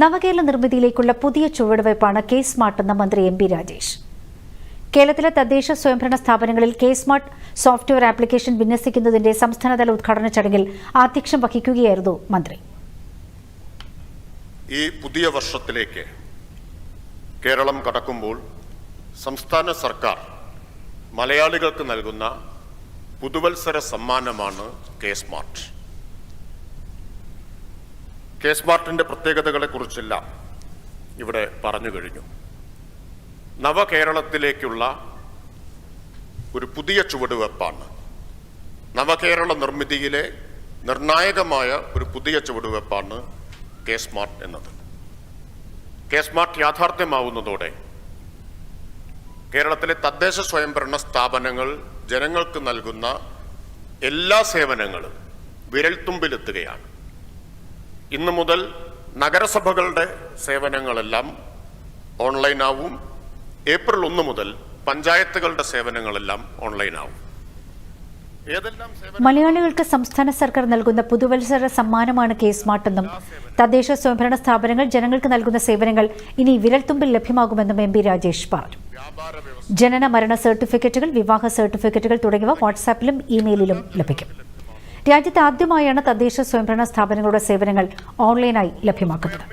നവകേരള നിർമ്മിതിയിലേക്കുള്ള പുതിയ ചുവടുവയ്പാണ് K smart എന്ന മന്ത്രി എം പി രാജേഷ്. കേരളത്തിലെ തദ്ദേശ സ്വയംഭരണ സ്ഥാപനങ്ങളിൽ കെ സ്മാർട്ട് സോഫ്റ്റ്വെയർ ആപ്ലിക്കേഷൻ വിന്യസിക്കുന്നതിന്റെ സംസ്ഥാനതല ഉദ്ഘാടന ചടങ്ങിൽ ആധ്യക്ഷം വഹിക്കുകയായിരുന്നു മന്ത്രി. ഈ പുതിയ വർഷത്തിലേക്ക് കേരളം കടക്കുമ്പോൾ സംസ്ഥാന സർക്കാർ മലയാളികൾക്ക് നൽകുന്ന പുതുവത്സര സമ്മാനമാണ് കെ സ്മാർട്ട്. കെ സ്മാർട്ടിന്റെ പ്രത്യേകതകളെക്കുറിച്ചെല്ലാം ഇവിടെ പറഞ്ഞു കഴിഞ്ഞു. നവകേരളത്തിലേക്കുള്ള ഒരു പുതിയ ചുവടുവെപ്പാണ്. നവകേരള നിർമ്മിതിയിലെ നിർണായകമായ ഒരു പുതിയ ചുവടുവെപ്പാണ് കെ സ്മാർട്ട് എന്നത്. കെ സ്മാർട്ട് യാഥാർത്ഥ്യമാവുന്നതോടെ കേരളത്തിലെ തദ്ദേശ സ്വയംഭരണ സ്ഥാപനങ്ങൾ ജനങ്ങൾക്ക് നൽകുന്ന എല്ലാ സേവനങ്ങളും വിരൽത്തുമ്പിലെത്തുകയാണ്. ഇന്നു മുതൽ നഗരസഭകളുടെ സേവനങ്ങളെല്ലാം ഓൺലൈനാവും. ഏപ്രിൽ ഒന്ന് മുതൽ പഞ്ചായത്തുകളുടെ സേവനങ്ങളെല്ലാം ഓൺലൈനാവും. മലയാളികൾക്ക് സംസ്ഥാന സർക്കാർ നൽകുന്ന പുതുവത്സര സമ്മാനമാണ് കെ സ്മാർട്ടെന്നും തദ്ദേശ സ്വയംഭരണ സ്ഥാപനങ്ങൾ ജനങ്ങൾക്ക് നൽകുന്ന സേവനങ്ങൾ ഇനി വിരൽത്തുമ്പിൽ ലഭ്യമാകുമെന്നും എം പി രാജേഷ് പറഞ്ഞു. ജനന മരണ സർട്ടിഫിക്കറ്റുകൾ വിവാഹ സർട്ടിഫിക്കറ്റുകൾ തുടങ്ങിയവ വാട്സാപ്പിലും ഇമെയിലിലും ലഭിക്കും. രാജ്യത്ത് ആദ്യമായാണ് തദ്ദേശ സ്വയംഭരണ സ്ഥാപനങ്ങളുടെ സേവനങ്ങൾ ഓൺലൈനായി ലഭ്യമാക്കുന്നത്.